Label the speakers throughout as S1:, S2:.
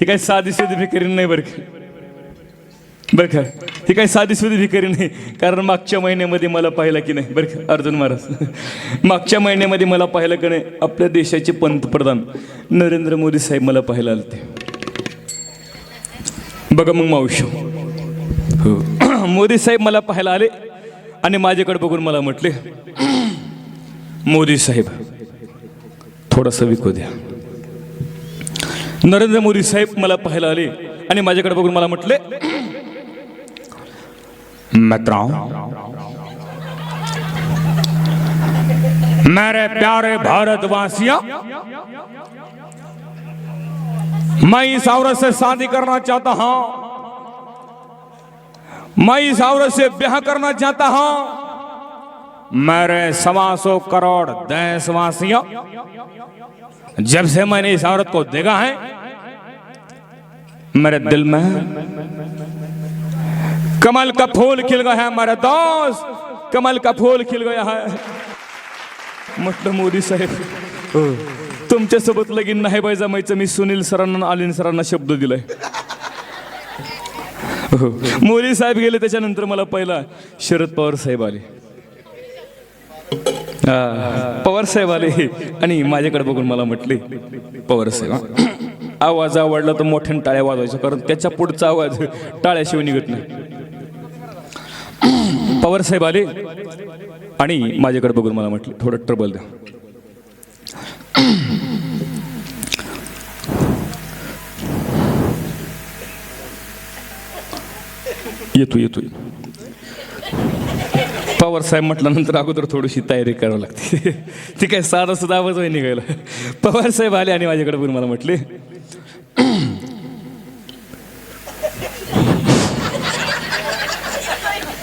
S1: ही काही साधी सुधी भिकारी नाही बरं का? बरं का? ही काही साधी सुधी भिकारी नाही. कारण मागच्या महिन्यामध्ये मला पाहिलं की नाही. बरं का? अर्जुन महाराज. मागच्या महिन्यामध्ये मला पाहिलं की नाही. आपल्या देशाचे पंतप्रधान नरेंद्र मोदी साहेब मला पाहायला आले ते बघा मग मावशी हो. मोदी साहेब मला पाहायला आले आणि माझ्याकडे बघून मला म्हटले मोदी साहेब थोडंसं विकू द्या. नरेंद्र मोदी साहेब मला पाहायला आले आणि माझ्याकडे बघून मला म्हटले
S2: मित्रों मेरे प्यारे भारतवासियों मैं इस औरत से शादी करना चाहता हूं। मैं इस औरत से ब्याह करना चाहता हूं। मेरे सवा सौ करोड़ देशवासियों जब से मैंने इस औरत को देखा है मेरे दिल में कमल का फूल खिल गया है मेरे दोस्त कमल का फूल खिल गया है।
S1: म्हटलं मोदी साहेब हो, तुमच्यासोबत लगीन नाही बाय जमायचं मी सुनील सरांना आलिन सरांना शब्द दिलाय. हो, मोदी साहेब गेले त्याच्यानंतर मला पहिला शरद पवार साहेब आले. पवार साहेब आले आणि माझ्याकडे बघून मला म्हटले पवार साहेब आवाज आवडला तर मोठ्याने टाळ्या वाजवायच्या कारण त्याच्या पुढचा आवाज टाळ्याशिवाय निघत नाही. पवार साहेब आले आणि माझ्याकडे बघून मला म्हटले थोडं ट्रबल द्या. येतो येतो पवार साहेब म्हटल्यानंतर अगोदर थोडीशी तयारी करावी लागते. ती काय साधा सुद्धा आवाज नाही निघायला. पवार साहेब आले आणि माझ्याकडे बघून मला म्हटले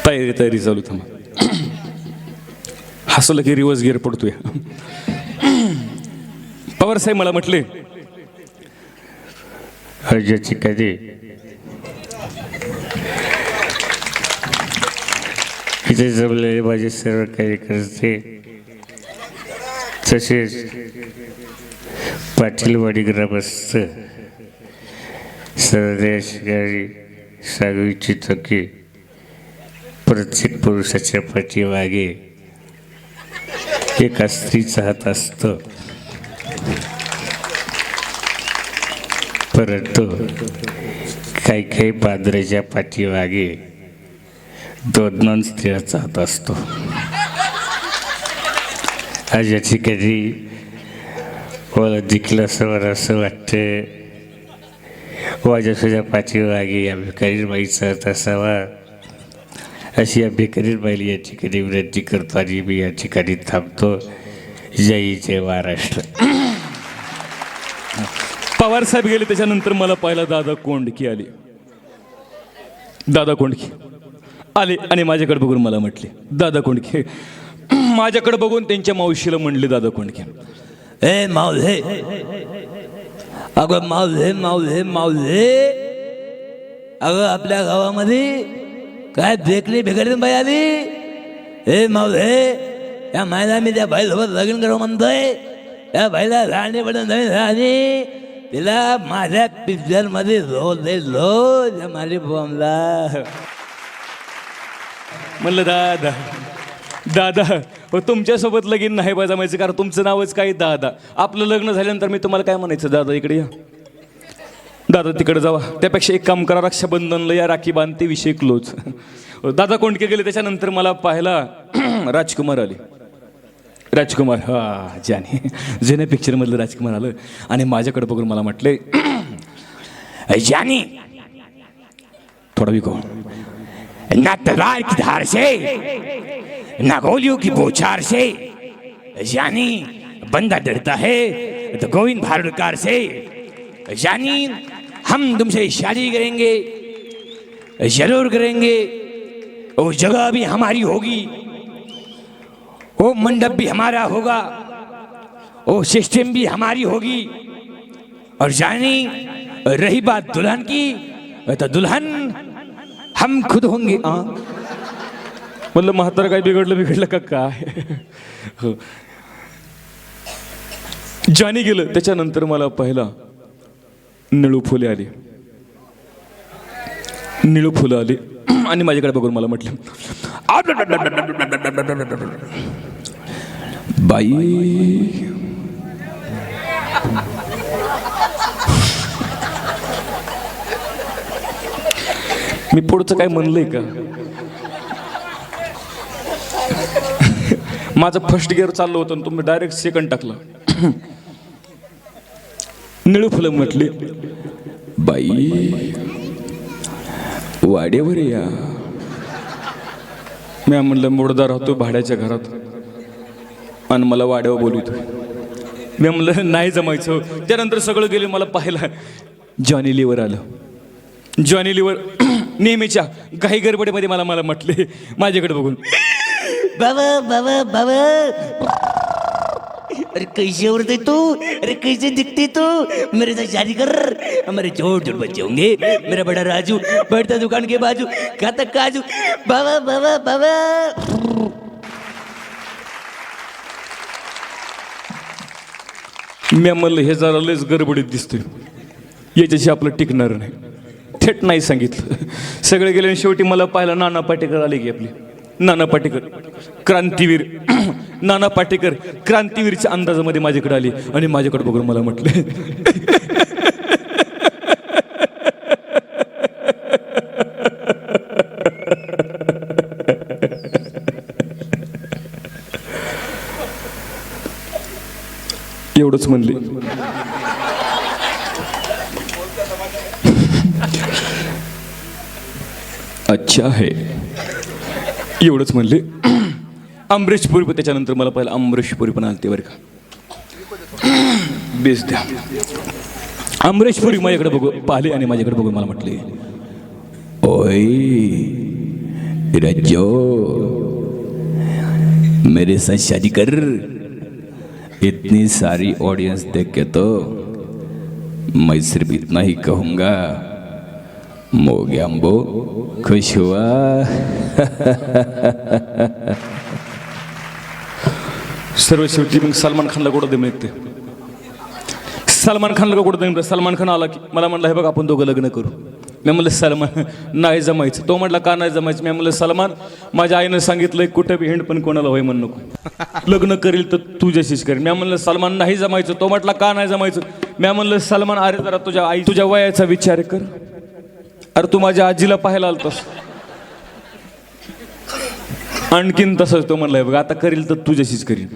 S1: तयारी तयारी चालू थांबा. हसलं की रिवर्स गिअर पडतोय. पवार साहेब मला म्हटले
S2: अर्जाची कधी इथे जमलेले माझे सर्व कार्यकर्ते तसेच पाटीलवाडी ग्रामस्थ सरदेशकारी सांगू इच्छितो की प्रत्येक पुरुषाच्या पाठीमागे एका स्त्रीचा हात असतो. परंतु काही काही पांढऱ्याच्या पाठीमागे तो ज्ञान स्त्रियाचा हात असतो. आज या ठिकाणी मला दिखलं असं असं वाटते माझ्या सुद्धा वागे या भिकारीर बाईचा हात असावा. अशी या भिकारीर बाईला या ठिकाणी विनंती करतो आणि मी या ठिकाणी थांबतो. जय जय महाराष्ट्र.
S1: पवार साहेब गेले त्याच्यानंतर मला पाहिला दादा कोंडकी आली. दादा कोंडकी. आले आणि माझ्याकडे बघून मला म्हटले दादा कोंडके माझ्याकडे बघून त्यांच्या मावशीला म्हणले दादा कोंडके.
S3: ए मावले अगं मावले मावले मावले अगं आपल्या गावामध्ये काय देखली भिकारी बाई आली? ए मावले या मायला मी त्या बाईसोबत लग्न करू म्हणतोय. त्या बाईला राहणे पण नवीन राहणे तिला माझ्या पिक्चरमध्ये झोल दे लो माझी बॉम्बला
S1: म्हणलं दादा दादा हो तुमच्यासोबत लगीन नाही बा जमायचं कारण तुमचं नावच काय दादा? आपलं लग्न झाल्यानंतर मी तुम्हाला काय म्हणायचं दादा इकडे या. दादा तिकडे जावा. त्यापेक्षा एक काम करा रक्षाबंधनला या राखी बांधते विषय क्लोज हो, दादा कोंडके गेले त्याच्यानंतर मला पाहायला? राजकुमार आले. राजकुमार हा ज्याने जुन्या पिक्चरमधलं राजकुमार आलं. आणि माझ्याकडे बघून मला म्हटले
S2: जानी
S1: थोडा विको
S2: ना तलवार की धार से, ना गोलियों की बोछार से, यानी बंदा डरता है तो गोविंद भारतकार से, यानी हम तुमसे शादी करेंगे, ज़रूर करेंगे, वो जगह भी हमारी होगी, वो मंडप भी हमारा होगा, वो सिस्टम भी हमारी होगी, और जानी रही बात दुल्हन की तो दुल्हन हम खुद होंगे हाँ।
S1: म्हणलं म्हातार काय बिघडलं बिघडलं का काय हो. ज्याने गेलं त्याच्यानंतर मला पहिला निळू फुले आली. निळू फुलं आली. आणि माझ्याकडे बघून मला म्हटलं बाई मी पुढचं काय म्हणलंय का? माझं फर्स्ट गिअर चाललं होतं आणि तुम्ही डायरेक्ट सेकंड टाकला. निळू फुलं म्हटली बाई वाड्यावर या. मी म्हणलं मोडदा राहतो भाड्याच्या घरात. आणि मला वाड्यावर बोलवतो. मी म्हणलं नाही जमायचं. त्यानंतर सगळं गेले मला पाहिलं जॉनी लिव्हर आलं. जॉनी लिव्हर नेहमीच्या घाई गडबडीमध्ये मला मला म्हटले. माझ्याकडे बघून.
S3: बाबा बाबा बाबा. अरे कैसे उड़ते तू? अरे कैसे दिखती तू? मेरे साथ शादी कर। हमारे छोटे छोटे बच्चे होंगे। मेरा बड़ा राजू बैठता दुकान के बाजू खाता काजू। बाबा बाबा बाबा।
S1: मी म्हणलं हे जरा लयच गडबडीत दिसतोय. याच्याशी आपलं टिकणार नाही. थेट नाही सांगितलं. सगळे गेले आणि शेवटी मला पाहिलं नाना पाटेकर आले की आपली. नाना पाटेकर क्रांतीवीर. नाना पाटेकर क्रांतीवीरच्या अंदाजामध्ये माझ्याकडे आली आणि माझ्याकडे बघून मला म्हटले. एवढंच म्हणले. अच्छा आहे एवढंच म्हणले. अमरीश पुरी पण त्याच्यानंतर मला पाहिलं अमरीश पुरी पण आलते बरं का. बेस द्या. अमरीश पुरी माझ्याकडे बघू पाहिले आणि माझ्याकडे बघून मला म्हटले. ओय रजो मेरे साथ शादी कर. इतनी सारी ऑडियंस देख के तो मैं सिर्फ इतना ही कहूँगा। मोग्याम्बो खुश हुआ सर्व शेवटी मग सलमान खानला कुठं दे मिळते सलमान खानला कुठं दे सलमान खान आला की मला म्हणलं हे बघ आपण दोघं लग्न करू मी म्हणलं सलमान नाही जमायचं तो म्हटला का नाही जमायचं मी म्हणलं सलमान माझ्या आईनं सांगितलंय कुठं बी हिंड पण कोणाला होय म्हण नको लग्न करील तर तुझ्याशीच करेल मी म्हणलं सलमान नाही जमायचं तो म्हटला का नाही जमायचं मी म्हणलं सलमान अरे जरा तुझ्या आई तुझ्या वयाचा विचार कर अरे तू माझ्या आजीला पाहायला आलतस. आणखीन तसंच तो म्हणलाय बघ आता करील तर तुझ्याशीच करील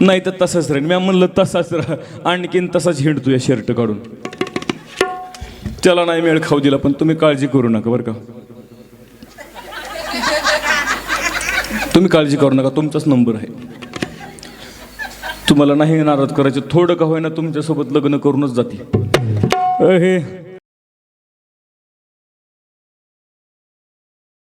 S1: नाही तर तसंच राहील मी म्हणलं तसाच राहा. आणखीन तसाच हिंड तुझ्या शर्ट काढून. त्याला नाही मेळ खाऊ दिला पण तुम्ही काळजी करू नका बरं का? तुम्ही काळजी करू नका तुमचाच नंबर आहे. तुम्हाला नाही नाराज करायचे थोडं का होईना तुमच्यासोबत लग्न करूनच जाते हे